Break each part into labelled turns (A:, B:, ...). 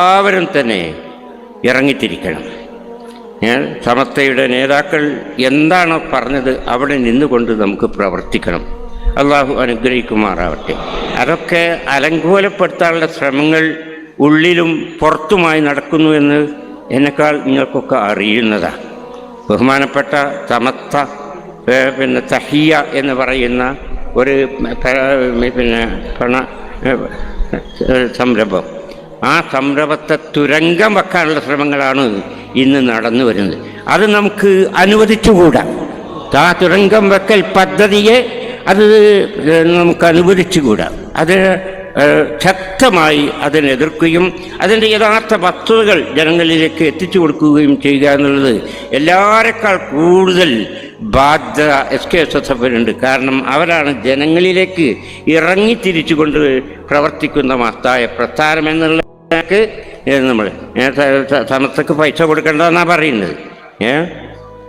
A: എല്ലാവരും തന്നെ ഇറങ്ങിത്തിരിക്കണം. ഞാൻ സമസ്തയുടെ നേതാക്കൾ എന്താണോ പറഞ്ഞത് അവിടെ നിന്നുകൊണ്ട് നമുക്ക് പ്രവർത്തിക്കണം. അള്ളാഹു അനുഗ്രഹിക്കുമാറാവട്ടെ. അതൊക്കെ അലങ്കോലപ്പെടുത്താനുള്ള ശ്രമങ്ങൾ ഉള്ളിലും പുറത്തുമായി നടക്കുന്നു എന്ന് എന്നെക്കാൾ നിങ്ങൾക്കൊക്കെ അറിയുന്നതാണ് ബഹുമാനപ്പെട്ട സമസ്ത പിന്നെ തഹിയ എന്ന് പറയുന്ന ഒരു പിന്നെ സംരംഭം. ആ സംരംഭത്തെ തുരങ്കം വെക്കാനുള്ള ശ്രമങ്ങളാണ് ഇന്ന് നടന്നു വരുന്നത്. അത് നമുക്ക് അനുവദിച്ചുകൂടാ. ആ തുരങ്കം വെക്കൽ പദ്ധതിയെ അത് നമുക്ക് അനുവദിച്ചുകൂടാ. അത് ശക്തമായി അതിനെ എതിർക്കുകയും അതിന്റെ യഥാർത്ഥ വസ്തുതകൾ ജനങ്ങളിലേക്ക് എത്തിച്ചു കൊടുക്കുകയും ചെയ്യുക എന്നുള്ളത് എല്ലാവരെക്കാൾ കൂടുതൽ ബാധ്യത എസ് കെ എസ് എസ് എഫിനുണ്ട്. കാരണം അവരാണ് ജനങ്ങളിലേക്ക് ഇറങ്ങി തിരിച്ചുകൊണ്ട് പ്രവർത്തിക്കുന്ന മഹത്തായ പ്രസ്ഥാനം എന്നുള്ള നമ്മൾ സമസ്തക്ക് പൈസ കൊടുക്കേണ്ടതെന്നാണ് പറയുന്നത്. ഏ?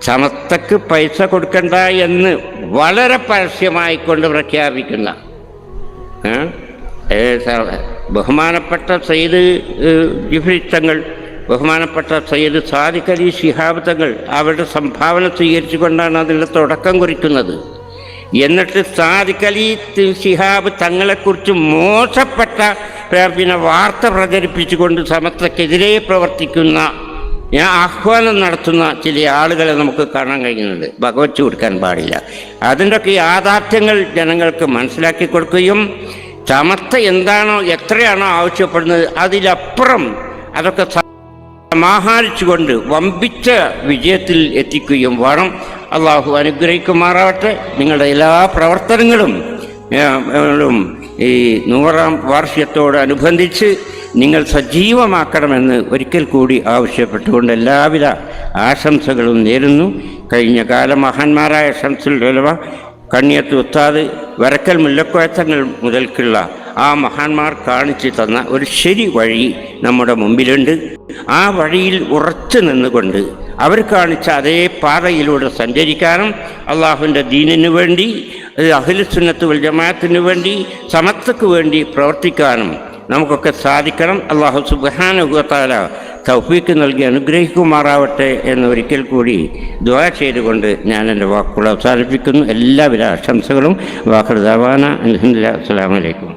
A: സമസ്തക്ക് പൈസ കൊടുക്കണ്ട എന്ന് വളരെ പരസ്യമായിക്കൊണ്ട് പ്രഖ്യാപിക്കുന്ന ബഹുമാനപ്പെട്ട സയ്യിദ് ജിഫ്രി ബഹുമാനപ്പെട്ട സയ്യിദ് സാദിഖലി അലി ശിഹാബ് തങ്ങൾ അവരുടെ സംഭാവന സ്വീകരിച്ചുകൊണ്ടാണ് അതിന്റെ തുടക്കം കുറിക്കുന്നത്. എന്നിട്ട് സാദിഖലി സിഹാബ് തങ്ങളെക്കുറിച്ച് മോശപ്പെട്ട പിന്നെ വാർത്ത പ്രചരിപ്പിച്ചുകൊണ്ട് സമത്വക്കെതിരെ പ്രവർത്തിക്കുന്ന ഞാൻ ആഹ്വാനം നടത്തുന്ന ചില ആളുകളെ നമുക്ക് കാണാൻ കഴിയുന്നുണ്ട് ഭഗവച്ചു കൊടുക്കാൻ പാടില്ല. അതിന്റെയൊക്കെ യാഥാർത്ഥ്യങ്ങൾ ജനങ്ങൾക്ക് മനസ്സിലാക്കി കൊടുക്കുകയും സമസ്ത എന്താണോ എത്രയാണോ ആവശ്യപ്പെടുന്നത് അതിലപ്പുറം അതൊക്കെ സമാഹരിച്ചുകൊണ്ട് വമ്പിച്ച വിജയത്തിൽ എത്തിക്കുകയും വേണം. അള്ളാഹു അനുഗ്രഹിക്കുമാറാവട്ടെ. നിങ്ങളുടെ എല്ലാ പ്രവർത്തനങ്ങളും ഈ നൂറാം വാർഷികത്തോടനുബന്ധിച്ച് നിങ്ങൾ സജീവമാക്കണമെന്ന് ഒരിക്കൽ കൂടി ആവശ്യപ്പെട്ടുകൊണ്ട് എല്ലാവിധ ആശംസകളും നേരുന്നു. കഴിഞ്ഞ കാല മഹാന്മാരായ ഷംസുൽ ഉലമ കണ്ണിയത്ത് ഉത്താത് വരക്കൽ മുല്ലക്കോയത്തങ്ങൾ മുതൽക്കുള്ള ആ മഹാന്മാർ കാണിച്ചു തന്ന ഒരു ശരി വഴി നമ്മുടെ മുമ്പിലുണ്ട്. ആ വഴിയിൽ ഉറച്ചു നിന്നുകൊണ്ട് അവർ കാണിച്ച അതേ പാതയിലൂടെ സഞ്ചരിക്കാനും അള്ളാഹുവിന്റെ ദീനിനു വേണ്ടി അഖിലുസുന്നത്ത് വൽ ജമാഅത്തിന് വേണ്ടി സമത്വക്ക് വേണ്ടി പ്രവർത്തിക്കാനും നമുക്കൊക്കെ സാധിക്കണം. അള്ളാഹു സുബാനുഭവത്താല തൗഫീക്ക് നൽകി അനുഗ്രഹിക്കുമാറാവട്ടെ എന്ന് ഒരിക്കൽ കൂടി ദ്വാ ചെയ്തുകൊണ്ട് ഞാൻ എന്റെ വാക്കുകൾ അവസാനിപ്പിക്കുന്നു. എല്ലാവിധ ആശംസകളും. വാഹൃദാവാന അലഹമില്ല അസ്സാം വലൈക്കും